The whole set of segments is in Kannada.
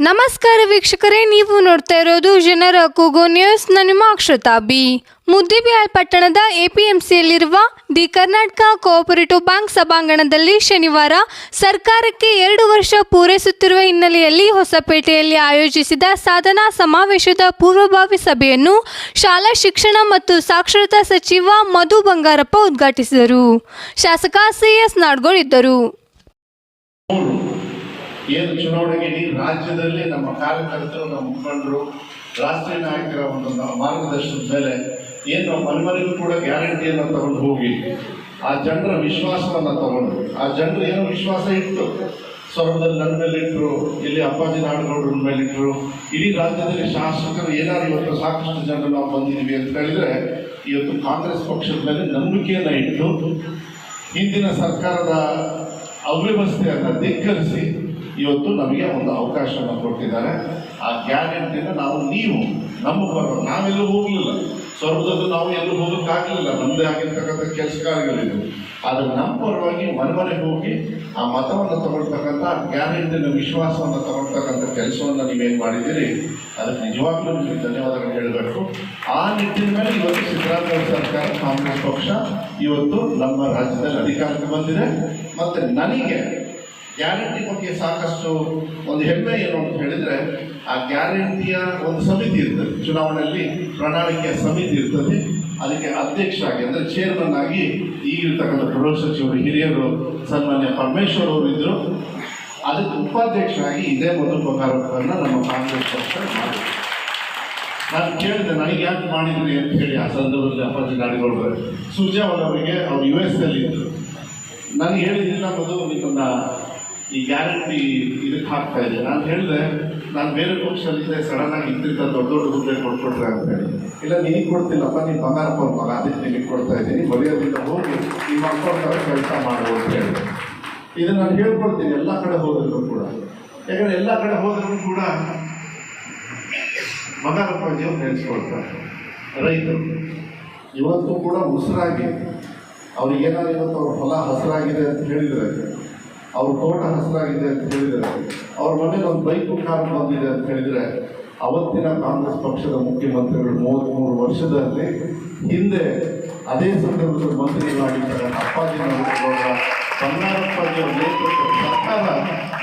ನಮಸ್ಕಾರ ವೀಕ್ಷಕರೇ, ನೀವು ನೋಡ್ತಾ ಇರೋದು ಜನರ ಕೂಗೋ ನ್ಯೂಸ್. ನಾನು ನಿಮ್ಮ ಅಕ್ಷತಾ ಬಿ. ಮುದ್ದಿಬಿಹಾಳ್ ಪಟ್ಟಣದ ಎಪಿಎಂಸಿಯಲ್ಲಿರುವ ದಿ ಕರ್ನಾಟಕ ಕೋಆಪರೇಟಿವ್ ಬ್ಯಾಂಕ್ ಸಭಾಂಗಣದಲ್ಲಿ ಶನಿವಾರ ಸರ್ಕಾರಕ್ಕೆ ಎರಡು ವರ್ಷ ಪೂರೈಸುತ್ತಿರುವ ಹಿನ್ನೆಲೆಯಲ್ಲಿ ಹೊಸಪೇಟೆಯಲ್ಲಿ ಆಯೋಜಿಸಿದ ಸಾಧನಾ ಸಮಾವೇಶದ ಪೂರ್ವಭಾವಿ ಸಭೆಯನ್ನು ಶಾಲಾ ಶಿಕ್ಷಣ ಮತ್ತು ಸಾಕ್ಷರತಾ ಸಚಿವ ಮಧು ಬಂಗಾರಪ್ಪ ಉದ್ಘಾಟಿಸಿದರು. ಶಾಸಕ ಸಿಎಸ್ ನಾಡ್ಗೋಳ್ ಇದ್ದರು. ಮೂರು ಏನು ಚುನಾವಣೆಗೆ ಇಡೀ ರಾಜ್ಯದಲ್ಲಿ ನಮ್ಮ ಕಾರ್ಯಕರ್ತರು, ನಮ್ಮ ಮುಖಂಡರು, ರಾಷ್ಟ್ರೀಯ ನಾಯಕರ ಒಂದು ಮಾರ್ಗದರ್ಶನದ ಮೇಲೆ ಏನು ನಾವು ಮನೆಮನೆಗೂ ಕೂಡ ಗ್ಯಾರಂಟಿಯನ್ನು ತಗೊಂಡು ಹೋಗಿ. ಆ ಜನರ ವಿಶ್ವಾಸವನ್ನು ತಗೊಂಡು. ಆ ಜನರು ಏನೋ ವಿಶ್ವಾಸ ಇತ್ತು ಸ್ವರ್ಗದಲ್ಲಿ ನನ್ನ ಮೇಲೆ ಇಟ್ಟರು ಇಲ್ಲಿ ಅಪ್ಪಾಜಿ ನಾಡುಗೌಡರ ಮೇಲೆ ಇಟ್ಟರು ಇಡೀ ರಾಜ್ಯದಲ್ಲಿ ಶಾಸಕರು ಏನಾದ್ರು ಇವತ್ತು ಸಾಕಷ್ಟು ಜನರು ನಾವು ಬಂದಿದ್ದೀವಿ ಅಂತ ಹೇಳಿದ್ರೆ, ಇವತ್ತು ಕಾಂಗ್ರೆಸ್ ಪಕ್ಷದ ಮೇಲೆ ನಂಬಿಕೆಯನ್ನು ಇಟ್ಟು, ಹಿಂದಿನ ಸರ್ಕಾರದ ಅವ್ಯವಸ್ಥೆಯನ್ನು ಧಿಕ್ಕರಿಸಿ ಇವತ್ತು ನಮಗೆ ಒಂದು ಅವಕಾಶವನ್ನು ಕೊಟ್ಟಿದ್ದಾರೆ. ಆ ಗ್ಯಾರಂಟಿನ ನಾವು, ನೀವು, ನಮ್ಮ ಬರೋ ನಾವೆಲ್ಲೂ ಹೋಗಲಿಲ್ಲ. ಸ್ವರ್ಗದಲ್ಲೂ ನಾವು ಎಲ್ಲೂ ಹೋಗೋಕ್ಕಾಗಲಿಲ್ಲ. ನಮ್ಮದೇ ಆಗಿರ್ತಕ್ಕಂಥ ಕೆಲಸ ಕಾರ್ಯಗಳಿದ್ದು ಆದರೆ ನಮ್ಮ ಪರವಾಗಿ ಮನೆ ಹೋಗಿ ಆ ಮತವನ್ನು ತಗೊಳ್ತಕ್ಕಂಥ ಗ್ಯಾರಂಟಿನ ವಿಶ್ವಾಸವನ್ನು ತಗೊಳ್ತಕ್ಕಂಥ ಕೆಲಸವನ್ನು ನೀವೇನು ಮಾಡಿದ್ದೀರಿ? ಅದಕ್ಕೆ ನಿಜವಾಗ್ಲೂ ನಿಮಗೆ ಧನ್ಯವಾದಗಳು ಹೇಳಬೇಕು. ಆ ನಿಟ್ಟಿನಲ್ಲಿ ಇವತ್ತು ಸಿದ್ದರಾಮಯ್ಯ ಸರ್ಕಾರ ಕಾಂಗ್ರೆಸ್ ಪಕ್ಷ ಇವತ್ತು ನಮ್ಮ ರಾಜ್ಯದಲ್ಲಿ ಅಧಿಕಾರಕ್ಕೆ ಬಂದಿದೆ. ಮತ್ತು ನನಗೆ ಗ್ಯಾರಂಟಿ ಬಗ್ಗೆ ಸಾಕಷ್ಟು ಒಂದು ಹೆಮ್ಮೆ ಏನು ಅಂತ ಹೇಳಿದರೆ, ಆ ಗ್ಯಾರಂಟಿಯ ಒಂದು ಸಮಿತಿ ಇರ್ತದೆ. ಚುನಾವಣೆಯಲ್ಲಿ ಪ್ರಣಾಳಿಕೆಯ ಸಮಿತಿ ಇರ್ತದೆ. ಅದಕ್ಕೆ ಅಧ್ಯಕ್ಷರಾಗಿ ಅಂದರೆ ಚೇರ್ಮನ್ ಆಗಿ ಈಗಿರ್ತಕ್ಕಂಥ ಗೃಹ ಸಚಿವರು ಹಿರಿಯರು, ಸನ್ಮಾನ್ಯ ಪರಮೇಶ್ವರ್ ಅವರು ಇದ್ದರು ಅದಕ್ಕೆ ಉಪಾಧ್ಯಕ್ಷರಾಗಿ ಇದೇ ಮೊದಲು ಪ್ರಕಾರವನ್ನು ನಮ್ಮ ಕಾಂಗ್ರೆಸ್ ಪಕ್ಷ ಮಾಡಿದ್ರು ನಾನು ಕೇಳಿದೆ, ನನಗೆ ಯಾಕೆ ಮಾಡಿದ್ರಿ ಅಂತ ಹೇಳಿ ಆ ಸಂದರ್ಭದಲ್ಲಿ ಅಪ್ಪಾಜಿ ನಾಡಿಗೌಡರು ಸುರ್ಜಾವಲ್ ಅವರಿಗೆ ಅವ್ರು ಯು ಎಸ್ ಅಲ್ಲಿ ಇದ್ದರು ನನಗೆ ಹೇಳಿದ್ದಿಲ್ಲ ಮೊದಲು ನಿಮ್ಮನ್ನ ಈ ಗ್ಯಾರಂಟಿ ಇದಕ್ಕೆ ಹಾಕ್ತಾ ಇದೆ ನಾನು ಹೇಳಿದೆ, ನಾನು ಬೇರೆ ಪಕ್ಷದಲ್ಲಿದ್ದೆ ಸಡನ್ ಆಗಿ ಇಂತಿಂತ ದೊಡ್ಡ ದೊಡ್ಡ ಹುದ್ದೆ ಕೊಟ್ಬಿಟ್ರೆ ಅಂತ ಹೇಳಿ. ಇಲ್ಲ ನೀನು ಕೊಡ್ತಿಲ್ಲಪ್ಪ, ನೀನು ಬಂಗಾರಪ್ಪ ಮಗ. ಅದಕ್ಕೆ ನಿನಗೆ ಕೊಡ್ತಾ ಇದ್ದೀನಿ. ಬರೆಯೋದ್ರಿಂದ ಹೋಗಿ ನಿಮ್ಮ ಅಕೌಂಟ್ ಕೆಲಸ ಮಾಡ್ಬೋದು ಅಂತ ಹೇಳಿ. ಇದು ನಾನು ಹೇಳ್ಕೊಡ್ತೀನಿ. ಎಲ್ಲ ಕಡೆ ಹೋದ್ರು ಕೂಡ. ಯಾಕಂದ್ರೆ ಎಲ್ಲ ಕಡೆ ಹೋದ್ರು ಕೂಡ ಬಂಗಾರಪ್ಪಾಜಿಯವ್ರು ನೆನೆಸ್ಕೊಳ್ತಾರೆ ರೈತರು. ಇವತ್ತು ಕೂಡ ಉಸಿರಾಗಿ, ಅವ್ರಿಗೇನಾದ್ರು ಇವತ್ತು ಅವ್ರ ಹೊಲ ಹಸಿರಾಗಿದೆ ಅಂತ ಹೇಳಿದರೆ ಅವ್ರ ತೋಟ ಹಸಿರಾಗಿದೆ ಅಂತ ಹೇಳಿದರೆ ಅವ್ರ ಮನೇಲಿ ಒಂದು ಬೈಕು ಕಾರ್ ಬಂದಿದೆ ಅಂತ ಹೇಳಿದರೆ, ಅವತ್ತಿನ ಕಾಂಗ್ರೆಸ್ ಪಕ್ಷದ ಮುಖ್ಯಮಂತ್ರಿಗಳು ಮೂವತ್ತ್ಮೂರು ವರ್ಷದಲ್ಲಿ ಹಿಂದೆ ಅದೇ ಸಂದರ್ಭದಲ್ಲಿ ಮಂತ್ರಿಗಳಾಗಿದ್ದಾರೆ ಅಪ್ಪಾಜಿ ನಾರಾಯಣಗೌಡ ಕನ್ನಡಪ್ಪಾಜಿ ಅವರ ನೇತೃತ್ವದ ಸರ್ಕಾರ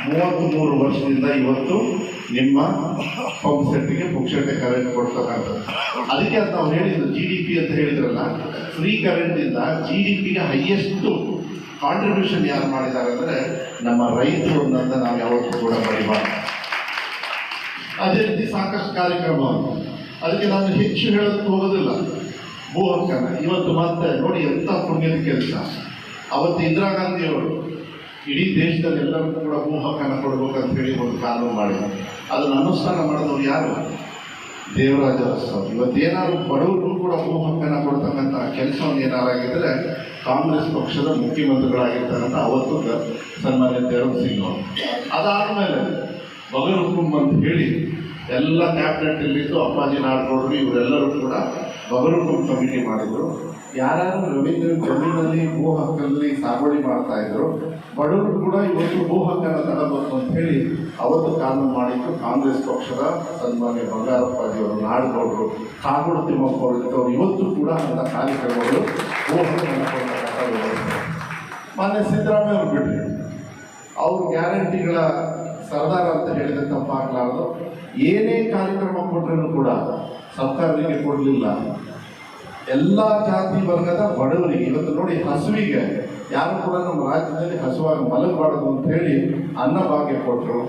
ಮೂವತ್ತ್ಮೂರು ವರ್ಷದಿಂದ ಇವತ್ತು ನಿಮ್ಮ ಪಂಪ್ ಸೆಟ್ಗೆ ಪುಕ್ಷಟೆ ಕರೆಂಟ್ ಕೊಡ್ತಕ್ಕಂಥದ್ದು. ಅದಕ್ಕೆ ಅಂತ ನಾವು ಹೇಳಿದ್ದು ಜಿ ಡಿ ಪಿ ಅಂತ ಹೇಳಿದ್ರಲ್ಲ ಫ್ರೀ ಕರೆಂಟಿಂದ ಜಿ ಡಿ ಪಿಗೆ ಹೈಯೆಸ್ಟ್ ಕಾಂಟ್ರಿಬ್ಯೂಷನ್ ಯಾರು ಮಾಡಿದ್ದಾರೆ ಅಂದರೆ ನಮ್ಮ ರೈತರು ಅನ್ನೋದನ್ನ ನಾವು ಯಾವತ್ತೂ ಕೂಡ ಮರಿಬಾರ್ದು. ಅದೇ ರೀತಿ ಸಾಕಷ್ಟು ಕಾರ್ಯಕ್ರಮ. ಅದಕ್ಕೆ ನಾನು ಹೆಚ್ಚು ಹೇಳೋದಕ್ಕೆ ಹೋಗೋದಿಲ್ಲ. ಭೂ ಹಕ್ಕನ ಇವತ್ತು ಮತ್ತೆ ನೋಡಿ ಎಂಥ ಪುಣ್ಯದ ಕೆಲಸ. ಅವತ್ತು ಇಂದಿರಾ ಗಾಂಧಿಯವರು ಇಡೀ ದೇಶದಲ್ಲಿ ಎಲ್ಲರಿಗೂ ಕೂಡ ಭೂ ಹಕ್ಕನ್ನು ಕೊಡಬೇಕಂತ ಹೇಳಿ ಒಂದು ಕಾನೂನು ಮಾಡಿದ್ದಾರೆ ಅದನ್ನು ಅನುಷ್ಠಾನ ಮಾಡಿದವರು ಯಾರು? ದೇವರಾಜ ಅರಸು ಇವತ್ತೇನಾದ್ರು ಬಡವರು ಕೂಡ ಭೂ ಹಕ್ಕನ್ನು ಕೊಡ್ತಕ್ಕಂಥ ಕೆಲಸವನ್ನು ಏನಾರಾಗಿದ್ದರೆ ಕಾಂಗ್ರೆಸ್ ಪಕ್ಷದ ಮುಖ್ಯಮಂತ್ರಿಗಳಾಗಿರ್ತಕ್ಕಂಥ ಅವತ್ತು ಸನ್ಮಾನ್ಯ ದೇವರ ಸಿಂಗ್ ಅವರು. ಅದಾದಮೇಲೆ ಬಗರ್ ಹುಕುಂ ಅಂತ ಹೇಳಿ ಎಲ್ಲ ಕ್ಯಾಬಿನೆಟ್ ಇಲ್ಲಿದ್ದು ಅಪ್ಪಾಜಿ ನಾಡಗೌಡರು, ಇವರೆಲ್ಲರೂ ಕೂಡ ಹುಕುಂ ಕಮಿಟಿ ಮಾಡಿದರು. ಯಾರ್ಯಾರು ರವೀಂದ್ರ ಜಮೀನಲ್ಲಿ ಭೂ ಹಕ್ಕಲ್ಲಿ ಸಾಗುವಳಿ ಮಾಡ್ತಾ ಇದ್ರು, ಬಡವರು ಕೂಡ ಇವತ್ತು ಭೂ ಹಕ್ಕನ್ನು ತಗೋಬೇಕು ಅಂತ ಹೇಳಿ ಅವತ್ತು ಕಾನೂನು ಮಾಡಿದ್ದು ಕಾಂಗ್ರೆಸ್ ಪಕ್ಷದ ಸನ್ಮಾನ್ಯ ಬಂಗಾರಪ್ಪಾಜಿಯವರು ನಾಡಗೌಡರು, ಕಾಗೋಡು ತಿಮ್ಮಪ್ಪ ಅವರು ಇದ್ದವರು ಇವತ್ತು ಕೂಡ ಅಂತ ಕಾರ್ಯಕ್ರಮಗಳು ಭೂ ಹಕ್ಕನ್ನು ಮಾನ್ಯ ಸಿದ್ದರಾಮಯ್ಯ ಅವರು ಬಿಟ್ಟರು ಅವ್ರ ಗ್ಯಾರಂಟಿಗಳ ಸರ್ದಾರ ಅಂತ ಹೇಳಿದ್ರೆ ತಪ್ಪಾಗಲಾರದು ಏನೇ ಕಾರ್ಯಕ್ರಮ ಕೊಟ್ಟರೂ ಕೂಡ ಸರ್ಕಾರಕ್ಕೆ ಕೊಡಲಿಲ್ಲ. ಎಲ್ಲ ಜಾತಿ ವರ್ಗದ ಬಡವರಿಗೆ, ಇವತ್ತು ನೋಡಿ ಹಸುವಿಗೆ, ಯಾರು ಕೂಡ ನಮ್ಮ ರಾಜ್ಯದಲ್ಲಿ ಹಸುವಾಗಿ ಮಲಗಬಾರದು ಅಂತ ಹೇಳಿ ಅನ್ನಭಾಗ್ಯ ಕೊಟ್ಟರು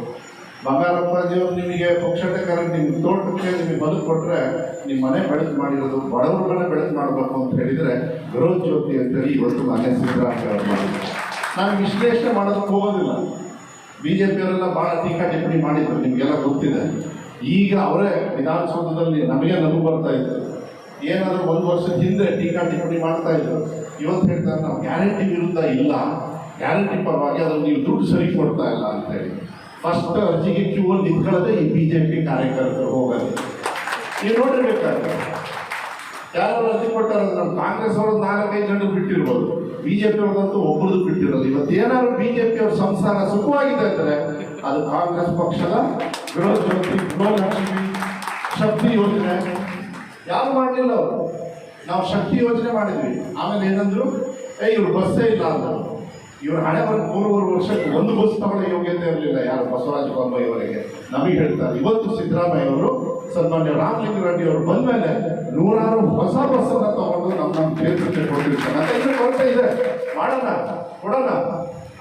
ಬಂಗಾರಪ್ಪಾಜಿಯವರು ನಿಮಗೆ ಪಕ್ಷತೆ ಕಾರಣ ನಿಮ್ಮ ತೋಟಕ್ಕೆ ನಿಮಗೆ ಬದುಕು ಕೊಟ್ಟರೆ ನಿಮ್ಮ ಮನೆ ಬೆಳಕು ಮಾಡಿರೋದು, ಬಡವರುಗಳನ್ನ ಬೆಳೆದು ಮಾಡಬೇಕು ಅಂತ ಹೇಳಿದರೆ ಗೃಹ ಜ್ಯೋತಿ ಅಂತೇಳಿ ಇವತ್ತು ಮನೆ ಸಿದ್ದರಾಮಯ್ಯ ಮಾಡಿದ್ರು. ನಾನು ವಿಶ್ಲೇಷಣೆ ಮಾಡೋದಕ್ಕೆ ಹೋಗೋದಿಲ್ಲ. ಬಿ ಜೆ ಪಿಯವರೆಲ್ಲ ಭಾಳ ಟೀಕಾ ಟಿಪ್ಪಣಿ ಮಾಡಿದ್ರು, ನಿಮಗೆಲ್ಲ ಗೊತ್ತಿದೆ. ಈಗ ಅವರೇ ವಿಧಾನಸೌಧದಲ್ಲಿ ನಮಗೆ ನಗು ಬರ್ತಾ ಇತ್ತು. ಏನಾದರೂ ಒಂದು ವರ್ಷದ ಹಿಂದೆ ಟೀಕಾ ಟಿಪ್ಪಣಿ ಮಾಡ್ತಾ ಇದ್ರು. ಇವತ್ತು ಹೇಳ್ತಾರೆ, ನಾವು ಗ್ಯಾರಂಟಿ ವಿರುದ್ಧ ಇಲ್ಲ. ಗ್ಯಾರಂಟಿ ಪರವಾಗಿ ಅದನ್ನು ನೀವು ದುಡ್ಡು ಸರಿ ಕೊಡ್ತಾ ಇಲ್ಲ ಅಂತೇಳಿ. ಫಸ್ಟ್ ಅರ್ಜಿಗೆ ಕ್ಯೂ ಅಲ್ಲಿ ನಿಂತ್ಕೊಳ್ಳದೆ ಈ ಬಿ ಜೆ ಪಿ ಕಾರ್ಯಕರ್ತರು ಹೋಗೋದು ನೀವು ನೋಡಿರ್ಬೇಕಾದ್ರೆ, ಯಾರು ಅರ್ಜಿ ಕೊಟ್ಟಾರ ನಮ್ಮ ಕಾಂಗ್ರೆಸ್ ಅವರು ನಾಲ್ಕೈದು ಜನ ಬಿಟ್ಟಿರ್ಬೋದು. ಬಿ ಜೆ ಪಿ ಅವ್ರದಂತೂ ಒಬ್ಬರದು ಬಿಟ್ಟಿರೋದು ಇವತ್ತು ಜೆ ಪಿ ಅವ್ರ ಸಂಸಾರ ಸುಖವಾಗಿದೆ ಅಂದರೆ ಅದು ಕಾಂಗ್ರೆಸ್ ಪಕ್ಷದ ಶಕ್ತಿ ಯೋಜನೆ ಯಾರು ಮಾಡಲಿಲ್ಲ ಅವರು ನಾವು ಶಕ್ತಿ ಯೋಜನೆ ಮಾಡಿದ್ವಿ ಆಮೇಲೆ ಏನಂದ್ರು ಏ ಇವ್ರು ಬಸ್ಸೇ ಇಲ್ಲ ಅಂದರು ಇವ್ರು ಹಣೆ ಬಂದು ಮೂರುವರೆ ವರ್ಷಕ್ಕೆ ಒಂದು ಬಸ್ ತಗೊಳ್ಳೋ ಯೋಗ್ಯತೆ ಇರಲಿಲ್ಲ ಯಾರು ಬಸವರಾಜ ಬೊಮ್ಮಾಯಿ ಅವರಿಗೆ ನಮಗೆ ಹೇಳ್ತಾರೆ ಇವತ್ತು ಸಿದ್ದರಾಮಯ್ಯ ಅವರು ಸನ್ಮಾನ್ಯ ರಾಮಲಿಂಗ ರೆಡ್ಡಿ ಅವರು ಬಂದ ಮೇಲೆ ನೂರಾರು ಹೊಸ ಬಸ್ ಅನ್ನ ತಗೊಂಡು ನಮ್ಮ ನಮ್ಮ ಕ್ಷೇತ್ರಕ್ಕೆ ಕೊಟ್ಟಿರ್ತಾರೆ ಅದಕ್ಕೆ ಕೊರತೆ ಇದೆ ಮಾಡೋಣ ಕೊಡೋಣ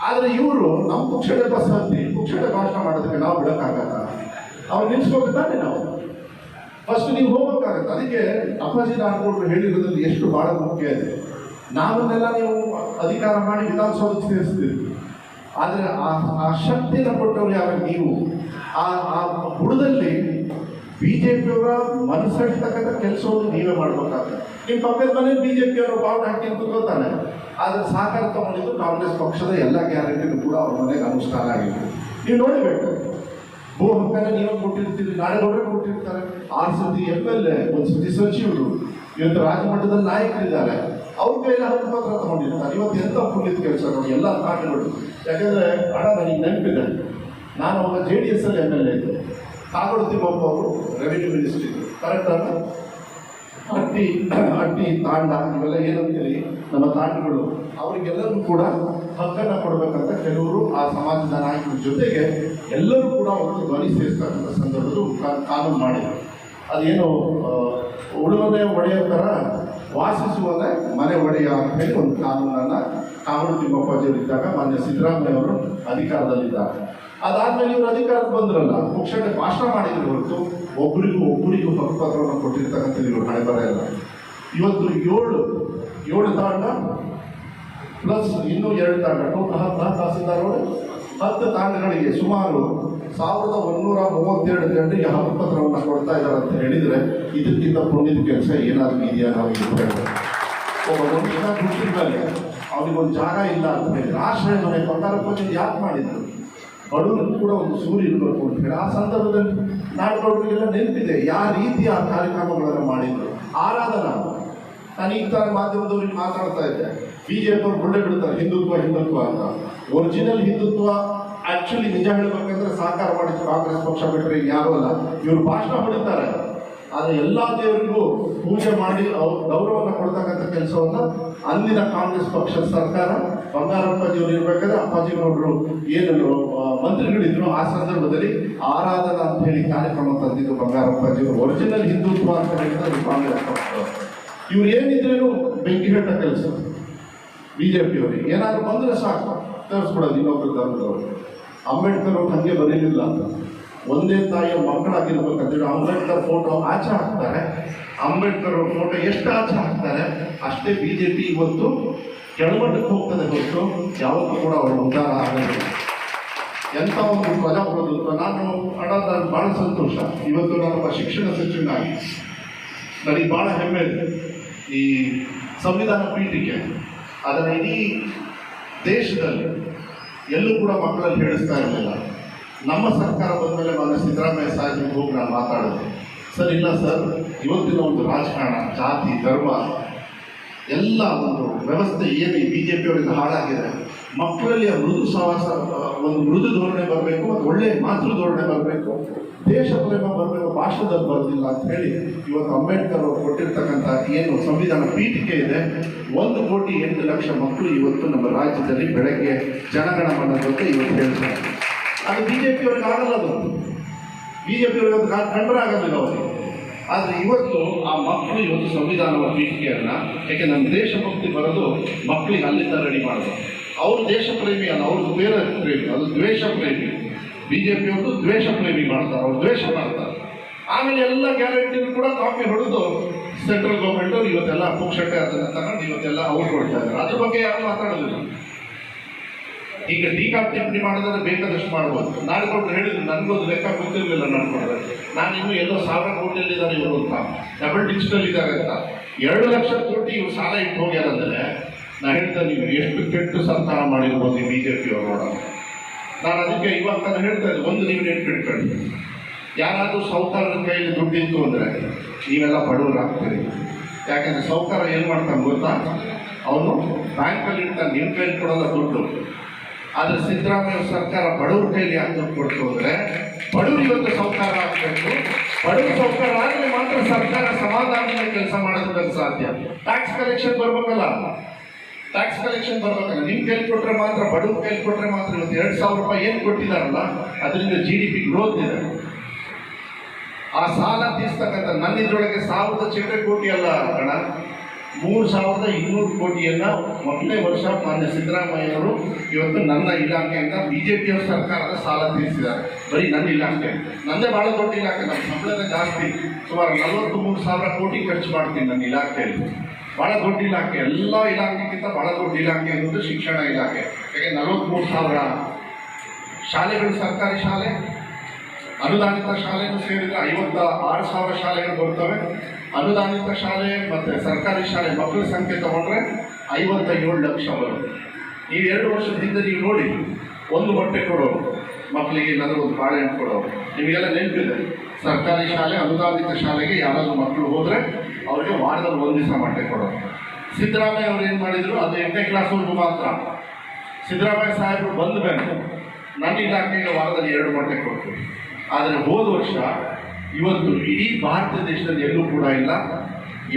ಆದರೆ ಇವರು ನಮ್ಮ ಪಕ್ಷದ ಬಸ್ ಹತ್ತಿ ಪಕ್ಷದ ಭಾಷಣ ಮಾಡೋದಕ್ಕೆ ನಾವು ಬಿಡಕ್ಕಾಗಲ್ಲ ಅವ್ರು ನಿಲ್ಸ್ಬೇಕು ನಾವು. ಫಸ್ಟ್ ನೀವು ಹೋಗ್ಬೇಕಾಗತ್ತೆ ಅದಕ್ಕೆ ಅಪ್ಪಾಜಿ ನಾಡ್ಕೊಡ್ರು ಹೇಳಿರೋದ್ರಲ್ಲಿ ಎಷ್ಟು ಬಹಳ ಮುಖ್ಯ ಇದೆ. ನಾವನ್ನೆಲ್ಲ ನೀವು ಅಧಿಕಾರ ಮಾಡಿ ವಿಧಾನಸೌಧಕ್ಕೆ ಸೇರಿಸ್ತೀರಿ. ಆದರೆ ಆ ಆ ಶಕ್ತಿಯನ್ನು ಕೊಟ್ಟವ್ರು ಯಾರು? ನೀವು. ಆ ಆ ಬುಡದಲ್ಲಿ ಪಿಯವರ ಮನಸ್ಸಡಿತಕ್ಕಂಥ ಕೆಲಸವನ್ನು ನೀವೇ ಮಾಡ್ಬೇಕಾಗ್ತದೆ ನಿಮ್ಮ ಪಕ್ಕದ ಮನೆ ಪಿಯವರು ಬಾವುಟ ಹಾಕಿ ಅಂತ ಗೊತ್ತಾನೆ ಆದರೆ ಸಹಕಾರ ತಗೊಂಡಿದ್ದು ಕಾಂಗ್ರೆಸ್ ಪಕ್ಷದ ಎಲ್ಲ ಗ್ಯಾರಂಟಿನೂ ಕೂಡ ಅವ್ರ ಮನೆಗೆ ಅನುಷ್ಠಾನ ಆಗಿದೆ. ನೀವು ನೋಡಬೇಕು. ಭೂ ಹಕ್ಕನ್ನು ನೀವು ಕೊಟ್ಟಿರ್ತೀರಿ ನಾಡಗೌಡರು ಕೊಟ್ಟಿರ್ತಾರೆ. ಆರು ಸತಿ ಎಂ ಎಲ್ ಎ, ಒಂದು ಸತಿ ಸಚಿವರು, ಇವತ್ತು ರಾಜಮಟ್ಟದಲ್ಲಿ ನಾಯಕರಿದ್ದಾರೆ. ಅವ್ರ ಕೈಯಲ್ಲಿ ಹಕ್ಕು ಪತ್ರ ತಗೊಂಡಿರ್ತಾರೆ. ಇವತ್ತು ಎಂತ ಪುಣ್ಯದ ಕೆಲಸ ನೋಡಿ, ಎಲ್ಲ ನಾಟಗಳು ಯಾಕಂದ್ರೆ ಹಣ ನನಗೆ ನೆನಪಿದೆ. ನಾನು ಅವಾಗ ಜೆ ಡಿ ಎಸ್ ಅಲ್ಲಿ ಎಂ ಎಲ್ ಎ ಇದ್ದೆ. ಕಾಗೋಡು ತಿಮ್ಮಪ್ಪ ಅವರು ರೆವಿನ್ಯೂ ಮಿನಿಸ್ಟ್ರಿ ಕರೆಕ್ಟ್ ಅಟ್ಟಿ ಅಟ್ಟಿ ತಾಂಡ ಇವೆಲ್ಲ ಏನಂತೀರಿ ನಮ್ಮ ತಾಂಡಗಳು, ಅವರಿಗೆಲ್ಲರೂ ಕೂಡ ಹಕ್ಕನ್ನು ಕೊಡಬೇಕಂತ ಕೆಲವರು ಆ ಸಮಾಜದ ನಾಯಕರ ಜೊತೆಗೆ ಎಲ್ಲರೂ ಕೂಡ ಅವರು ಧ್ವನಿ ಸೇರಿಸ್ತಕ್ಕಂಥ ಸಂದರ್ಭದಲ್ಲಿ ಕಾನೂನು ಮಾಡಿದರು. ಅದೇನು ಉಳುವನೆ ಒಡೆಯ ಥರ ವಾಸಿಸುವನೆ ಮನೆ ಒಡೆಯ ಅಂತ ಹೇಳಿ ಒಂದು ಕಾನೂನನ್ನು ಕಾಮರು ತಿಮ್ಮಪ್ಪಾಜಿಯವರಿದ್ದಾಗ ಮಾನ್ಯ ಸಿದ್ದರಾಮಯ್ಯ ಅವರು ಅಧಿಕಾರದಲ್ಲಿದ್ದಾರೆ. ಅದಾದ್ಮೇಲೆ ಇವರು ಅಧಿಕಾರಕ್ಕೆ ಬಂದ್ರಲ್ಲ ಮುಖ್ಯ ಭಾಷಣ ಮಾಡಿದ್ರು ಹೊರತು ಒಬ್ಬರಿಗೂ ಒಬ್ಬರಿಗೂ ಹಕ್ಕುಪತ್ರವನ್ನು ಕೊಟ್ಟಿರ್ತಕ್ಕಂಥ ಇವರು ಹಣೆ ಬರ ಇಲ್ಲ ಇವತ್ತು ಏಳು ಏಳು ತಾಂಡ ಪ್ಲಸ್ ಇನ್ನೂ ಎರಡು ತಾಂಡ, ಟೋಟಲ್ ಹತ್ತು ತಹಸೀಲ್ದಾರ್ಗಳು, ಹತ್ತು ತಾಂಡಗಳಿಗೆ ಸುಮಾರು ಸಾವಿರದ ಒಂದೂರ ಮೂವತ್ತೆರಡು ಜನರಿಗೆ ಹಕ್ಕುಪತ್ರವನ್ನು ಕೊಡ್ತಾ ಇದ್ದಾರೆ ಅಂತ ಹೇಳಿದ್ರೆ ಇದಕ್ಕಿಂತ ಪುಣ್ಯದ ಕೆಲಸ ಏನಾದರೂ ಇದೆಯಾ ನಾವು. ಒಬ್ಬ ಒಂದು ದುಡ್ಡಿದ ಮೇಲೆ ಅವನಿಗೊಂದು ಜಾಗ ಇಲ್ಲ ಅಂತ ಹೇಳಿ ಆಶ್ರಯ ಮನೆ ಕೊಟ್ಟಾರ ಯಾಕೆ ಮಾಡಿದ್ರು ಬಡವರಿಗೂ ಕೂಡ ಒಂದು ಸೂರ್ಯ ಇರಬೇಕು ಅಂತ ಹೇಳಿ ಆ ಸಂದರ್ಭದಲ್ಲಿ ನಾಡ್ಗೌಡರಿಗೆಲ್ಲ ನೆನಪಿದೆ. ಯಾವ ರೀತಿಯ ಕಾರ್ಯಕ್ರಮಗಳನ್ನು ಮಾಡಿದ್ರು. ಆರಾಧನಾ. ನಾನು ಈಗ ತರ ಮಾಧ್ಯಮದವ್ರಿಗೆ ಮಾತಾಡ್ತಾ ಇದ್ದೆ. ಬಿಜೆಪಿ ಅವ್ರು ಗುಳ್ಳೆ ಬಿಡ್ತಾರೆ. ಹಿಂದುತ್ವ ಹಿಂದುತ್ವ ಅಂತ. ಒರಿಜಿನಲ್ ಹಿಂದುತ್ವ ಆಕ್ಚುಲಿ ನಿಜ ಹೇಳ್ಬೇಕಂದ್ರೆ ಸಾಕಾರ ಮಾಡಿದ್ರು ಕಾಂಗ್ರೆಸ್ ಪಕ್ಷ ಬಿಟ್ಟರೆ ಯಾರು ಅಲ್ಲ. ಇವರು ಭಾಷಣ ಹೊಡಿತಾರೆ. ಆದರೆ ಎಲ್ಲಾ ದೇವರಿಗೂ ಪೂಜೆ ಮಾಡಿ ಅವ್ರ ಗೌರವವನ್ನು ಕೊಡ್ತಕ್ಕಂಥ ಕೆಲಸವನ್ನ ಅಂದಿನ ಕಾಂಗ್ರೆಸ್ ಪಕ್ಷದ ಸರ್ಕಾರ, ಬಂಗಾರಪ್ಪಜಿಯವರು ಇರ್ಬೇಕಾದ್ರೆ ಅಪ್ಪಾಜಿಗೌಡರು ಏನು ಮಂತ್ರಿಗಳಿದ್ರು ಆ ಸಂದರ್ಭದಲ್ಲಿ ಆರಾಧನಾ ಅಂತ ಹೇಳಿ ಕಾರ್ಯಕ್ರಮ ತಂದಿದ್ದು ಬಂಗಾರಪ್ಪಾಜಿಯವರು. ಒರಿಜಿನಲ್ ಹಿಂದುತ್ವ ಅಂತ ಹೇಳಿದ್ರೆ ಕಾಂಗ್ರೆಸ್ ಪಕ್ಷ ಇವ್ರು ಏನಿದ್ರೇನು ಬೆಂಕಿ ಹೇಳ ಕೆಲಸ. ಬಿಜೆಪಿಯವರಿಗೆ ಏನಾದ್ರು ಬಂದ್ರೆ ಸಾಕು. ತರಿಸ್ಬಿಡೋದು ಇನ್ನೊಬ್ರು ಧರ್ಮದವರು. ಅಂಬೇಡ್ಕರ್ ಅವ್ರು ಹಂಗೆ ಬರೀಲಿಲ್ಲ ಅಂತ. ಒಂದೇ ತಾಯಿಯ ಮಕ್ಕಳಾಗಿರ್ಬೇಕಂತೇಳಿ ಅಂಬೇಡ್ಕರ್ ಫೋಟೋ ಆಚೆ ಹಾಕ್ತಾರೆ. ಅಂಬೇಡ್ಕರ್ ಫೋಟೋ ಎಷ್ಟು ಆಚೆ ಹಾಕ್ತಾರೆ, ಅಷ್ಟೇ ಬಿ ಜೆ ಪಿ ಇವತ್ತು ಕೆಳಮಟ್ಟಕ್ಕೆ ಹೋಗ್ತದೆ ಹೊರತು ಯಾವತ್ತೂ ಕೂಡ ಅವರು ಉದ್ಧಾರ ಆಗಲ್ಲ. ಎಂಥ ಒಂದು ಪ್ರಜಾಪ್ರಭುತ್ವ ನಾನು ಅಣ್ಣ ನಾನು ಭಾಳ ಸಂತೋಷ. ಇವತ್ತು ನಾನೊಬ್ಬ ಶಿಕ್ಷಣ ಸಚಿವನಾಗಿ. ನನಗೆ ಭಾಳ ಹೆಮ್ಮೆ ಇದೆ. ಈ ಸಂವಿಧಾನ ಪೀಠಿಕೆ, ಅದನ್ನು ಇಡೀ ದೇಶದಲ್ಲಿ ಎಲ್ಲೂ ಕೂಡ ಮಕ್ಕಳಲ್ಲಿ ಹೇಳಿಸ್ತಾ ಇರಲಿಲ್ಲ. ನಮ್ಮ ಸರ್ಕಾರ ಬಂದ ಮೇಲೆ ಮಾನ್ಯ ಸಿದ್ದರಾಮಯ್ಯ ಸಾಹೇಬ್ರಿಗೆ ಹೋಗಿ ನಾನು ಮಾತಾಡಿದೆ ಸರ್, ಇಲ್ಲ ಸರ್, ಇವತ್ತಿನ ಒಂದು ರಾಜಕಾರಣ, ಜಾತಿ, ಧರ್ಮ, ಎಲ್ಲ ಒಂದು ವ್ಯವಸ್ಥೆ ಏನು ಬಿ ಜೆ ಪಿಯವರಿಂದ ಹಾಳಾಗಿದೆ, ಮಕ್ಕಳಲ್ಲಿ ಆ ಮೃದು ಸಹವಾಸ ಒಂದು ಮೃದು ಧೋರಣೆ ಬರಬೇಕು ಒಂದು ಒಳ್ಳೆ ಮಾತೃ ಧೋರಣೆ ಬರಬೇಕು. ದೇಶ ಪ್ರೇಮ ಬರಬೇಕು, ಭಾಷಣದಲ್ಲಿ ಬರೋದಿಲ್ಲ ಅಂತ ಹೇಳಿ ಇವತ್ತು ಅಂಬೇಡ್ಕರ್ ಅವರು ಕೊಟ್ಟಿರ್ತಕ್ಕಂಥ ಏನು ಸಂವಿಧಾನ ಪೀಠಿಕೆ ಇದೆ, ಒಂದು ಕೋಟಿ ಎಂಟು ಲಕ್ಷ ಮಕ್ಕಳು ಇವತ್ತು ನಮ್ಮ ರಾಜ್ಯದಲ್ಲಿ ಬೆಳಗ್ಗೆ ಜನಗಣಮನ ಜೊತೆ ಇವತ್ತು ಹೇಳ್ತಾರೆ. ಅದು ಬಿ ಜೆ ಪಿಯವ್ರಿಗೆ ಆಗಲ್ಲ ಅದು. ಬಿ ಜೆ ಪಿಯವ್ರಿಗೆ ಅದು ಕಂಡ್ರೆ ಆಗಲ್ಲ ಅವರಿಗೆ. ಆದರೆ ಇವತ್ತು ಆ ಮಕ್ಕಳು ಇವತ್ತು ಸಂವಿಧಾನದ ಪೀಠಿಕೆಯನ್ನ, ಯಾಕೆ ನಮ್ಮ ದೇಶಭಕ್ತಿ ಬರೋದು ಮಕ್ಕಳಿಗೆ ಅಲ್ಲಿಂದ ರೆಡಿ ಮಾಡೋದು. ಅವರು ದೇಶ ಪ್ರೇಮಿ ಅಲ್ಲ, ಅವ್ರದ್ದು ಬೇರೆ ಪ್ರೇಮಿ, ಅದು ದ್ವೇಷ ಪ್ರೇಮಿ ಬಿ ಜೆ ಪಿಯವ್ರದ್ದು ದ್ವೇಷ ಪ್ರೇಮಿ ಮಾಡ್ತಾರೆ, ಅವ್ರು ದ್ವೇಷ ಮಾಡ್ತಾರೆ. ಆಮೇಲೆ ಎಲ್ಲ ಗ್ಯಾರಂಟಿನೂ ಕೂಡ ಕಾಪಿ ಹೊಡೆದು ಸೆಂಟ್ರಲ್ ಗೌರ್ಮೆಂಟ್ ಇವತ್ತೆಲ್ಲ ಪುಕ್ಷಟೆ ಅದನ್ನು ತಗೊಂಡು ಇವತ್ತೆಲ್ಲ ಅವ್ರು ಕೊಡ್ತಾ ಇದ್ದಾರೆ. ಅದ್ರ ಬಗ್ಗೆ ಯಾರು ಮಾತಾಡೋದಿಲ್ಲ. ಈಗ ಟೀಕಾ ಟಿಪ್ಪಣಿ ಮಾಡಿದ್ರೆ ಬೇಕಾದಷ್ಟು ಮಾಡ್ಬೋದು ನಾನು ಕೊಟ್ಟು ಹೇಳಿದ್ರು ನನಗೊಂದು ಲೆಕ್ಕ ಗೊತ್ತಿರಲಿಲ್ಲ ನಾನು ನಡ್ಕೊಂಡ್ರೆ ನಾನು ಇನ್ನು ಎಲ್ಲೋ ಸಾವಿರ ಕೋಟಿಯಲ್ಲಿದ್ದಾರೆ ಇವರು ಅಂತ. ಡಬಲ್ ಡಿಜಿಟಲ್ ಇದ್ದಾರೆ ಅಂತ. ಎರಡು ಲಕ್ಷ ಕೋಟಿ ಇವ್ರು ಸಾಲ ಇಟ್ಟು ಹೋಗ್ಯಾರ ಅಂದ್ರೆ, ನಾ ಹೇಳ್ತಾ ನೀವು ಎಷ್ಟು ಕೆಟ್ಟು ಸರ್ಕಾರ ಮಾಡಿರ್ಬೋದು ಬಿ ಜೆ ಪಿ ಅವರು ನೋಡೋಣ ನಾನು ಅದಕ್ಕೆ ಇವಾಗ ನಾನು ಹೇಳ್ತಾ ಇದ್ದೆ, ಒಂದು ನೀವು ನೆನ್ಪಿಟ್ಕೊಳ್ಳಿ ಯಾರಾದರೂ ಸೌಕಾರರ ಕೈಯಲ್ಲಿ ದುಡ್ಡಿತ್ತು ಅಂದರೆ, ನೀವೆಲ್ಲ ಬಡವರಾಗ್ತೀರಿ ಯಾಕಂದ್ರೆ ಸೌಕಾರ ಏನು ಮಾಡ್ತಾನೆ ಗೊತ್ತಾ? ಅವನು ಬ್ಯಾಂಕಲ್ಲಿ ಇಡ್ತಾನೆ ನಿಮ್ಮ ಕೈಲಿ ಕೊಡೋಲ್ಲ ದುಡ್ಡು. ಆದ್ರೆ ಸಿದ್ದರಾಮಯ್ಯ ಸರ್ಕಾರ ಬಡವ್ರ ಕೈಲಿ ದುಡ್ಡು ಕೊಡ್ತು ಅಂದ್ರೆ ಬಡವರು ಇವತ್ತು ಸೌಕಾರ ಆಗಬೇಕು. ಬಡವರು ಸೌಕಾರ ಆದ್ರೆ ಮಾತ್ರ ಸರ್ಕಾರ ಸಮಾಧಾನದಿಂದ ಕೆಲಸ ಮಾಡೋದಕ್ಕೆ ಸಾಧ್ಯ. ಟ್ಯಾಕ್ಸ್ ಕಲೆಕ್ಷನ್ ಬರ್ಬೇಕಲ್ಲ. ಟ್ಯಾಕ್ಸ್ ಕಲೆಕ್ಷನ್ ಬರ್ಬೇಕಲ್ಲ. ನಿಮ್ ಕೈಲಿ ಕೊಟ್ರೆ ಮಾತ್ರ, ಬಡವ್ರ ಕೈಲಿ ಕೊಟ್ರೆ ಮಾತ್ರ ಇವತ್ತು ಎರಡ್ ಸಾವಿರ ರೂಪಾಯಿ ಏನ್ ಕೊಟ್ಟಿದಾರಲ್ಲ, ಅದರಿಂದ ಜಿ ಡಿ ಪಿ ಗ್ರೋತ್ ಇದೆ. ಆ ಸಾಲ ತೀರ್ಸ್ತಕ್ಕಂಥ ನನ್ನಿದ್ರೊಳಗೆ ಸಾವಿರದ ಚಿಲ್ಲರೆ ಕೋಟಿ ಅಲ್ಲ ಕಣ. ಮೂರು ಸಾವಿರದ ಇನ್ನೂರು ಕೋಟಿಯನ್ನು ಮೊದಲನೇ ವರ್ಷ ಮಾನ್ಯ ಸಿದ್ದರಾಮಯ್ಯವರು ಇವತ್ತು ನನ್ನ ಇಲಾಖೆಯಿಂದ ಬಿಜೆಪಿಯವರ ಸರ್ಕಾರದ ಸಾಲ ತೀರಿಸಿದ್ದಾರೆ. ಬರೀ ನನ್ನ ಇಲಾಖೆ. ನನ್ನೇ ಭಾಳ ದೊಡ್ಡ ಇಲಾಖೆ. ನಮ್ಮ ಸಂಬಳದ ಜಾಸ್ತಿ. ಸುಮಾರು ನಲವತ್ತು ಮೂರು ಸಾವಿರ ಕೋಟಿ ಖರ್ಚು ಮಾಡ್ತೀನಿ ನನ್ನ ಇಲಾಖೆಯಲ್ಲಿ. ಭಾಳ ದೊಡ್ಡ ಇಲಾಖೆ. ಎಲ್ಲ ಇಲಾಖೆಗಿಂತ ಭಾಳ ದೊಡ್ಡ ಇಲಾಖೆ ಅನ್ನೋದು ಶಿಕ್ಷಣ ಇಲಾಖೆ. ಯಾಕೆ ನಲವತ್ತ್ಮೂರು ಸಾವಿರ ಶಾಲೆಗಳು ಸರ್ಕಾರಿ ಶಾಲೆ, ಅನುದಾನಿತ ಶಾಲೆಗಳು ಸೇರಿದರೆ ಐವತ್ತ ಆರು ಸಾವಿರ ಶಾಲೆಗಳು ಬರ್ತವೆ. ಅನುದಾನಿತ ಶಾಲೆ ಮತ್ತು ಸರ್ಕಾರಿ ಶಾಲೆ ಮಕ್ಕಳ ಸಂಖ್ಯೆ ತಗೊಂಡ್ರೆ ಐವತ್ತ ಏಳು ಲಕ್ಷ ಬರುತ್ತೆ. ನೀವು ಎರಡು ವರ್ಷದ ಹಿಂದೆ ನೀವು ನೋಡಿ, ಒಂದು ಬಟ್ಟೆ ಕೊಡೋರು ಮಕ್ಕಳಿಗೆ ಏನಾದರೂ ಒಂದು ಬಾಳೆಹಣ್ಣು ಕೊಡೋರು ನಿಮಗೆಲ್ಲ ನೆನಪಿದೆ. ಸರ್ಕಾರಿ ಶಾಲೆ, ಅನುದಾನಿತ ಶಾಲೆಗೆ ಯಾರಾದರೂ ಮಕ್ಕಳು ಹೋದರೆ ಅವರಿಗೆ ವಾರದಲ್ಲಿ ಒಂದು ದಿವಸ ಬಟ್ಟೆ ಕೊಡೋರು ಸಿದ್ದರಾಮಯ್ಯ ಅವರು ಏನು ಮಾಡಿದರು, ಅದು ಎಂಟನೇ ಕ್ಲಾಸ್ವರೆಗೂ ಮಾತ್ರ. ಸಿದ್ದರಾಮಯ್ಯ ಸಾಹೇಬರು ಬಂದ ಮೇಲೆ ನನ್ನ ಇಲಾಖೆಗೆ ವಾರದಲ್ಲಿ ಎರಡು ಬಟ್ಟೆ ಕೊಡ್ತೀವಿ. ಆದರೆ ಹೋದ ವರ್ಷ ಇವತ್ತು ಇಡೀ ಭಾರತ ದೇಶದಲ್ಲಿ ಎಲ್ಲೂ ಕೂಡ ಇಲ್ಲ.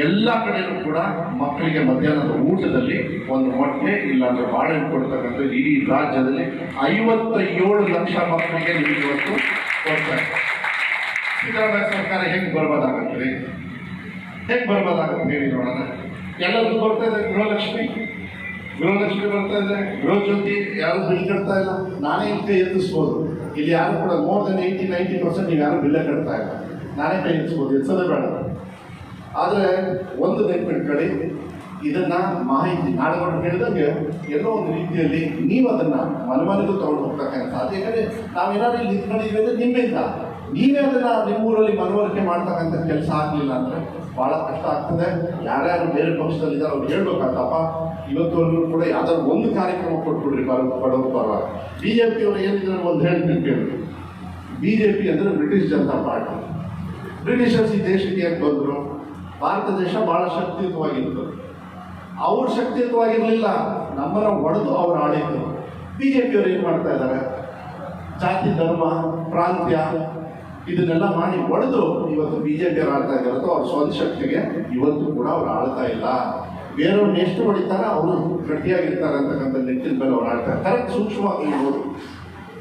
ಎಲ್ಲ ಕಡೆಯೂ ಕೂಡ ಮಕ್ಕಳಿಗೆ ಮಧ್ಯಾಹ್ನದ ಊಟದಲ್ಲಿ ಒಂದು ಮೊಟ್ಟೆ, ಇಲ್ಲಾಂದ್ರೆ ಬಾಳೆಹಣ್ಣು ಕೊಡ್ತಕ್ಕಂಥ ಇಡೀ ರಾಜ್ಯದಲ್ಲಿ ಐವತ್ತ ಏಳು ಲಕ್ಷ ಮಕ್ಕಳಿಗೆ ನಿಮಗೆ ಇವತ್ತು ಕೊಡ್ತಾರೆ. ಸಿದ್ದರಾಮಯ್ಯ ಸರ್ಕಾರ ಹೆಂಗೆ ಬರ್ಬೋದಾಗತ್ತೆ? ಹೇಗೆ ಬರ್ಬೋದಾಗತ್ತೆ ಹೇಳಿ ನೋಡೋಣ. ಎಲ್ಲರಿಗೂ ಬರ್ತಾ ಇದೆ ಗೃಹಲಕ್ಷ್ಮಿ. ಗೃಹಲಕ್ಷ್ಮಿ ಬರ್ತಾ ಇದೆ. ಗೃಹ ಜ್ಯೋತಿ ಯಾರು ಕಟ್ತಾ ಇಲ್ಲ? ನಾನೇ ಎದುರಿಸ್ಬೋದು. ಇಲ್ಲಿ ಯಾರು ಕೂಡ more than eighty ninety percent ನೀವು ಯಾರು ಬಿಲ್ಲೇ ಕಟ್ತಾ ಇಲ್ಲ. ನಾನೇ ಕೈ ಹೆಚ್ಚಬಹುದು ಎತ್ಸೋದೇ ಬೇಡ. ಆದರೆ ಒಂದು ನೆನ್ಪಿಟ್ಕೊಳ್ಳಿ ಇದನ್ನು ಮಾಹಿತಿ ನಾನು ಹೇಳಿದಂಗೆ ಎಲ್ಲೋ ಒಂದು ರೀತಿಯಲ್ಲಿ ನೀವು ಅದನ್ನ ಮನೆ ಮನೆಗೂ ತಗೊಂಡು ಹೋಗ್ತಕ್ಕಂಥ ಯಾಕಂದ್ರೆ ನಾವೇನಾದ್ರೂ ಇಲ್ಲಿ ನಿಂತ್ಕೊಂಡಿದ್ದೀವಿ ಅಂದರೆ ನಿಮ್ಮಿಂದ. ನೀವೇ ಅದನ್ನ ನಿಮ್ಮೂರಲ್ಲಿ ಮನವರಿಕೆ ಮಾಡ್ತಕ್ಕಂಥ ಕೆಲಸ ಆಗಲಿಲ್ಲ ಅಂದ್ರೆ ಬಹಳ ಕಷ್ಟ ಆಗ್ತದೆ. ಯಾರ್ಯಾರು ಬೇರೆ ಪಕ್ಷದಲ್ಲಿದ್ದಾರೆ ಅವ್ರು ಹೇಳ್ಬೇಕಾಗ್ತಪ್ಪ ಇವತ್ತು ಕೂಡ ಯಾವ್ದಾದ್ರು ಒಂದು ಕಾರ್ಯಕ್ರಮ ಕೊಟ್ಬಿಡ್ರಿ ಬಡವರು ಪರವಾಗಿ. ಬಿ ಜೆ ಪಿಯವರು ಏನಿದ್ರೆ ಒಂದು ಹೇಳ್ತೀನಿ ಕೇಳಿ ಬಿ ಜೆ ಪಿ ಅಂದರೆ ಬ್ರಿಟಿಷ್ ಜನತಾ ಪಾರ್ಟಿ. ಬ್ರಿಟಿಷರ್ಸ್ ಈ ದೇಶಕ್ಕೆ ಯಾಕೆ ಬಂದರು? ಭಾರತ ದೇಶ ಬಹಳ ಶಕ್ತಿಯುತವಾಗಿತ್ತು. ಅವ್ರು ಶಕ್ತಿಯುತವಾಗಿರಲಿಲ್ಲ. ನಮ್ಮನ್ನ ಒಡೆದು ಅವ್ರು ಆಳಿದ್ರು. ಬಿ ಜೆ ಪಿಯವರು ಏನು ಮಾಡ್ತಾ ಇದ್ದಾರೆ? ಜಾತಿ, ಧರ್ಮ, ಪ್ರಾಂತ್ಯ ಇದನ್ನೆಲ್ಲ ಮಾಡಿ ಒಡೆದು ಇವತ್ತು ಬಿ ಜೆ ಪಿಯವರು ಆಳ್ತಾ ಇದ್ದಾರೆ. ಅವ್ರ ಸ್ವಂತ ಶಕ್ತಿಗೆ ಇವತ್ತು ಕೂಡ ಅವ್ರು ಆಳ್ತಾ ಇಲ್ಲ. ಬೇರೆಯವ್ರನ್ನ ಎಷ್ಟು ಹೊಡಿತಾರ, ಅವರು ಗಟ್ಟಿಯಾಗಿರ್ತಾರೆ ಅಂತಕ್ಕಂಥ ನಿಟ್ಟಿನ ಮೇಲೆ ಅವ್ರು ಆಳ್ತಾರೆ ಕರೆಕ್ಟ್ ಸೂಕ್ಷ್ಮವಾಗಿ ಇರ್ಬೋದು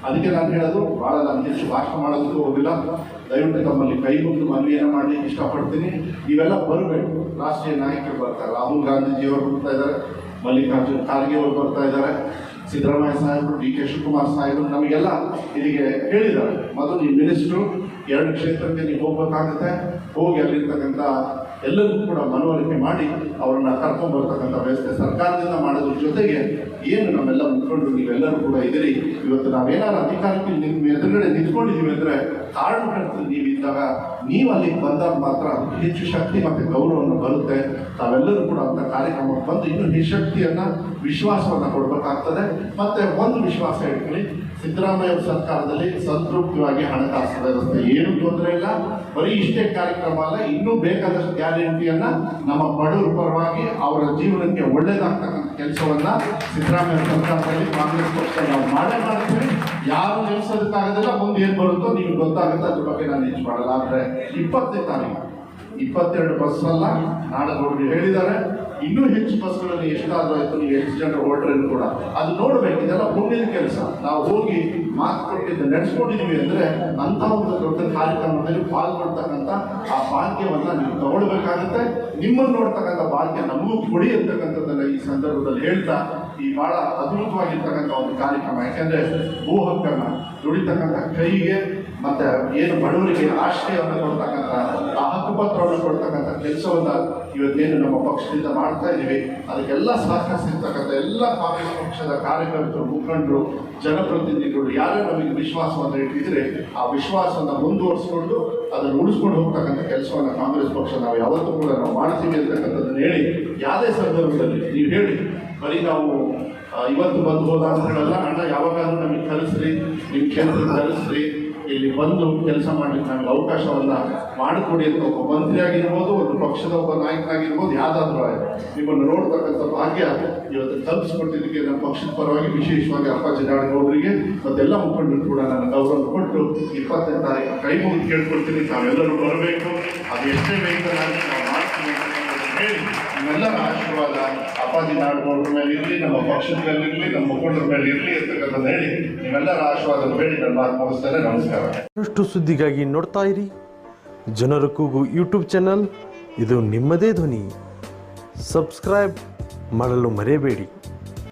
ಅದಕ್ಕೆ ನಾನು ಹೇಳೋದು ಭಾಳ ನಾನು ಹೆಚ್ಚು ಭಾಷಣ ಮಾಡೋದಕ್ಕೂ ಹೋಗಿಲ್ಲ. ದಯವಿಟ್ಟು ತಮ್ಮಲ್ಲಿ ಕೈ ಮುಗಿದು ಮನವಿಯನ್ನು ಮಾಡಲಿಕ್ಕೆ ಇಷ್ಟಪಡ್ತೀನಿ. ಇವೆಲ್ಲ ಬರಬೇಕು. ರಾಷ್ಟ್ರೀಯ ನಾಯಕರು ಬರ್ತಾರೆ ರಾಹುಲ್ ಗಾಂಧೀಜಿಯವರು ಬರ್ತಾ ಇದ್ದಾರೆ, ಮಲ್ಲಿಕಾರ್ಜುನ್ ಖಾರ್ಗೆ ಅವರು ಬರ್ತಾ ಇದ್ದಾರೆ. ಸಿದ್ದರಾಮಯ್ಯ ಸಾಹೇಬರು, ಡಿ ಕೆ ಶಿವಕುಮಾರ್ ಸಾಹೇಬರು ನಮಗೆಲ್ಲ ಇಲ್ಲಿಗೆ ಹೇಳಿದ್ದಾರೆ. ಮೊದಲು ನೀವು ಮಿನಿಸ್ಟ್ರು, ಎರಡು ಕ್ಷೇತ್ರಕ್ಕೆ ನೀವು ಹೋಗ್ಬೇಕಾಗುತ್ತೆ. ಹೋಗಿ ಅಲ್ಲಿರ್ತಕ್ಕಂಥ ಎಲ್ಲರಿಗೂ ಕೂಡ ಮನವರಿಕೆ ಮಾಡಿ ಅವರನ್ನ ಕರ್ಕೊಂಡು ಬರ್ತಕ್ಕಂಥ ವ್ಯವಸ್ಥೆ ಸರ್ಕಾರದಿಂದ ಮಾಡೋದ್ರ ಜೊತೆಗೆ ಏನು ನಮ್ಮೆಲ್ಲ ಮುಂದ್ಕೊಂಡು ನೀವೆಲ್ಲರೂ ಕೂಡ ಇದ್ದೀರಿ. ಇವತ್ತು ನಾವೇನಾದ್ರು ಅಧಿಕಾರಕ್ಕೆ ನಿಮ್ಮ ಎದುರುಗಡೆ ನಿಂತ್ಕೊಂಡಿದ್ದೀವಿ ಅಂದ್ರೆ ನೀವು ನೀವಿದ್ದಾಗ ನೀವು ಅಲ್ಲಿಗೆ ಬಂದಾಗ ಮಾತ್ರ ಹೆಚ್ಚು ಶಕ್ತಿ ಮತ್ತೆ ಗೌರವವನ್ನು ಬರುತ್ತೆ. ತಾವೆಲ್ಲರೂ ಕೂಡ ಅಂತ ಕಾರ್ಯಕ್ರಮಕ್ಕೆ ಬಂದು ಇನ್ನೂ ಈ ವಿಶ್ವಾಸವನ್ನ ಕೊಡಬೇಕಾಗ್ತದೆ. ಮತ್ತೆ ಒಂದು ವಿಶ್ವಾಸ ಇಟ್ಕೊಳ್ಳಿ. ಸಿದ್ದರಾಮಯ್ಯ ಸರ್ಕಾರದಲ್ಲಿ ಸಂತೃಪ್ತವಾಗಿ ಹಣಕಾಸು ವ್ಯವಸ್ಥೆ ಏನು ತೊಂದರೆ ಇಲ್ಲ. ಬರೀ ಇಷ್ಟೇ ಕಾರ್ಯಕ್ರಮ ಅಲ್ಲ, ಇನ್ನೂ ಬೇಕಾದಷ್ಟು ಗ್ಯಾರಂಟಿಯನ್ನ ನಮ್ಮ ಬಡವರ ಪರವಾಗಿ ಅವರ ಜೀವನಕ್ಕೆ ಒಳ್ಳೇದಾಗ್ತಕ್ಕಂಥ ಕೆಲಸವನ್ನ ಸಿದ್ದರಾಮಯ್ಯ ಸರ್ಕಾರದಲ್ಲಿ ಕಾಂಗ್ರೆಸ್ ಪಕ್ಷ ನಾವು ಮಾಡೇ ಮಾಡ್ತೀವಿ. ಯಾರು ನಿಲ್ಲಿಸೋದಕ್ಕಾಗೋದಿಲ್ಲ ಮುಂದೆ ಏನು ಬರುತ್ತೋ ನಿಮ್ಗೆ ಗೊತ್ತಾಗುತ್ತೆ. ಅದ್ರ ಬಗ್ಗೆ ನಾನು ಹೆಚ್ಚು ಮಾಡಲ್ಲ. ಆದ್ರೆ ಇಪ್ಪತ್ತನೇ ತಾರೀಕು, ಇಪ್ಪತ್ತೆರಡು ಬಸ್ ಅಲ್ಲ ನಾಡಗೌಡರು ಹೇಳಿದ್ದಾರೆ. ಇನ್ನೂ ಹೆಚ್ಚು ಬಸ್ಗಳಲ್ಲಿ ಎಷ್ಟಾದ್ರೂ ಆಯ್ತು ನೀವು ಎಷ್ಟು ಜನ ಹೊರಟ್ರೇನು ಕೂಡ. ಅದು ನೋಡ್ಬೇಕು, ಇದೆಲ್ಲ ಪುಣ್ಯದ ಕೆಲಸ. ನಾವು ಹೋಗಿ ಮಾತು ಕೊಟ್ಟಿದ್ದು ನಡೆಸ್ಕೊಂಡಿದೀವಿ ಅಂದ್ರೆ ಅಂತ ಒಂದು ದೊಡ್ಡ ಕಾರ್ಯಕ್ರಮದಲ್ಲಿ ಪಾಲ್ಗೊಳ್ತಕ್ಕಂಥ ಆ ಭಾಗ್ಯವನ್ನ ನೀವು ತಗೊಳ್ಬೇಕಾಗುತ್ತೆ. ನಿಮ್ಮನ್ನು ನೋಡ್ತಕ್ಕಂಥ ಭಾಗ್ಯ ನಮಗೂ ಕೊಡಿ ಅಂತಕ್ಕಂಥದ್ದನ್ನ ಈ ಸಂದರ್ಭದಲ್ಲಿ ಹೇಳ್ತಾ ಈ ಬಹಳ ಅದ್ಭುತವಾಗಿರ್ತಕ್ಕಂಥ ಒಂದು ಕಾರ್ಯಕ್ರಮ. ಯಾಕೆಂದ್ರೆ ಭೂ ಹಕ್ಕನ್ನು ದುಡಿತಕ್ಕಂಥ ಕೈಗೆ ಮತ್ತೆ ಏನು ಬಡವರಿಗೆ ಆಶ್ರಯವನ್ನು ಕೊಡ್ತಕ್ಕಂಥ ಆ ಹಕ್ಕುಪತ್ರವನ್ನು ಕೊಡ್ತಕ್ಕಂಥ ಕೆಲಸವನ್ನು ಇವತ್ತೇನು ನಮ್ಮ ಪಕ್ಷದಿಂದ ಮಾಡ್ತಾ ಇದ್ದೀವಿ. ಅದಕ್ಕೆಲ್ಲ ಸಹಕರಿಸಿರ್ತಕ್ಕಂಥ ಎಲ್ಲ ಕಾಂಗ್ರೆಸ್ ಪಕ್ಷದ ಕಾರ್ಯಕರ್ತರು, ಮುಖಂಡರು, ಜನಪ್ರತಿನಿಧಿಗಳು, ಯಾರೇ ನಮಗೆ ವಿಶ್ವಾಸವನ್ನು ಇಟ್ಟಿದ್ರೆ ಆ ವಿಶ್ವಾಸವನ್ನು ಮುಂದುವರಿಸಿಕೊಂಡು ಅದನ್ನು ಉಳಿಸ್ಕೊಂಡು ಹೋಗ್ತಕ್ಕಂಥ ಕೆಲಸವನ್ನು ಕಾಂಗ್ರೆಸ್ ಪಕ್ಷ ನಾವು ಯಾವತ್ತೂ ಕೂಡ ನಾವು ಮಾಡ್ತೀವಿ ಅಂತಕ್ಕಂಥದ್ದನ್ನು ಹೇಳಿ, ಯಾವುದೇ ಸಂದರ್ಭದಲ್ಲಿ ನೀವು ಹೇಳಿ, ಬರೀ ನಾವು ಇವತ್ತು ಬಂದು ಹೋದ ಅಂತ ಹೇಳಲ್ಲ ಅಣ್ಣ ಯಾವಾಗಾದ್ರೂ ನಮಗೆ ಕಲಿಸ್ರಿ ನಿಮ್ಮ ಕ್ಷೇತ್ರಕ್ಕೆ ಕಲಿಸ್ರಿ ಇಲ್ಲಿ ಬಂದು ಕೆಲಸ ಮಾಡಲಿಕ್ಕೆ ನಮಗೆ ಅವಕಾಶವನ್ನ ಮಾಡಿಕೊಡಿ ಅಂತ ಒಬ್ಬ ಮಂತ್ರಿ ಆಗಿರ್ಬೋದು, ಒಂದು ಪಕ್ಷದ ಒಬ್ಬ ನಾಯಕನಾಗಿರ್ಬೋದು ಆಗಿರ್ಬೋದು ಆಯ್ತು. ನಿಮ್ಮನ್ನು ನೋಡ್ತಕ್ಕಂಥ ಭಾಗ್ಯ ಇವತ್ತು ತಲುಪಿಸ್ಕೊಟ್ಟಿದ್ದಕ್ಕೆ ನಮ್ಮ ಪಕ್ಷದ ಪರವಾಗಿ ವಿಶೇಷವಾಗಿ ಅಪ್ಪಾಜಿ ನಾಡಗೌಡರಿಗೆ, ಮತ್ತೆಲ್ಲ ಮುಖಂಡರು ಕೂಡ ನನ್ನ ಗೌರವ ಕೊಟ್ಟು ಇಪ್ಪತ್ತನೇ ತಾರೀಕು ಕೈ ಮುಗಿದು ಕೇಳ್ಕೊಡ್ತೀನಿ ತಾವೆಲ್ಲರೂ ಬರಬೇಕು. ಅದು ಎಷ್ಟೇ ವೆಹಿಕಲ್ ಆಗಿ ನಾವು ಮಾಡ್ತೀವಿ ಅಂತ ಹೇಳಿ. ನಿಮ್ಮೆಲ್ಲರ ಆಶೀರ್ವಾದ ಅಪ್ಪಾಜಿ ನಾಡಗೌಡರ ಮೇಲೆ ಇರಲಿ, ನಮ್ಮ ಪಕ್ಷದ ಮೇಲೆ ಇರಲಿ, ನಮ್ಮ ಮುಖಂಡರ ಮೇಲೆ ಇರಲಿ ಅಂತಕ್ಕಂಥದ್ದು ಹೇಳಿ ನಿಮ್ಮೆಲ್ಲರ ಆಶೀರ್ವಾದ ಬೇಡಿ, ನನ್ನ ಮಾತು ಮುಗಿಸ್ತೇನೆ. ನಮಸ್ಕಾರ. ಅಷ್ಟು ಸುದ್ದಿಗಾಗಿ ನೋಡ್ತಾ ಇರಿ. ಜನರ ಕೂಗು ಯೂಟ್ಯೂಬ್ ಚಾನಲ್. ಇದು ನಿಮ್ಮದೇ ಧ್ವನಿ. ಸಬ್ಸ್ಕ್ರೈಬ್ ಮಾಡಲು ಮರೆಯಬೇಡಿ.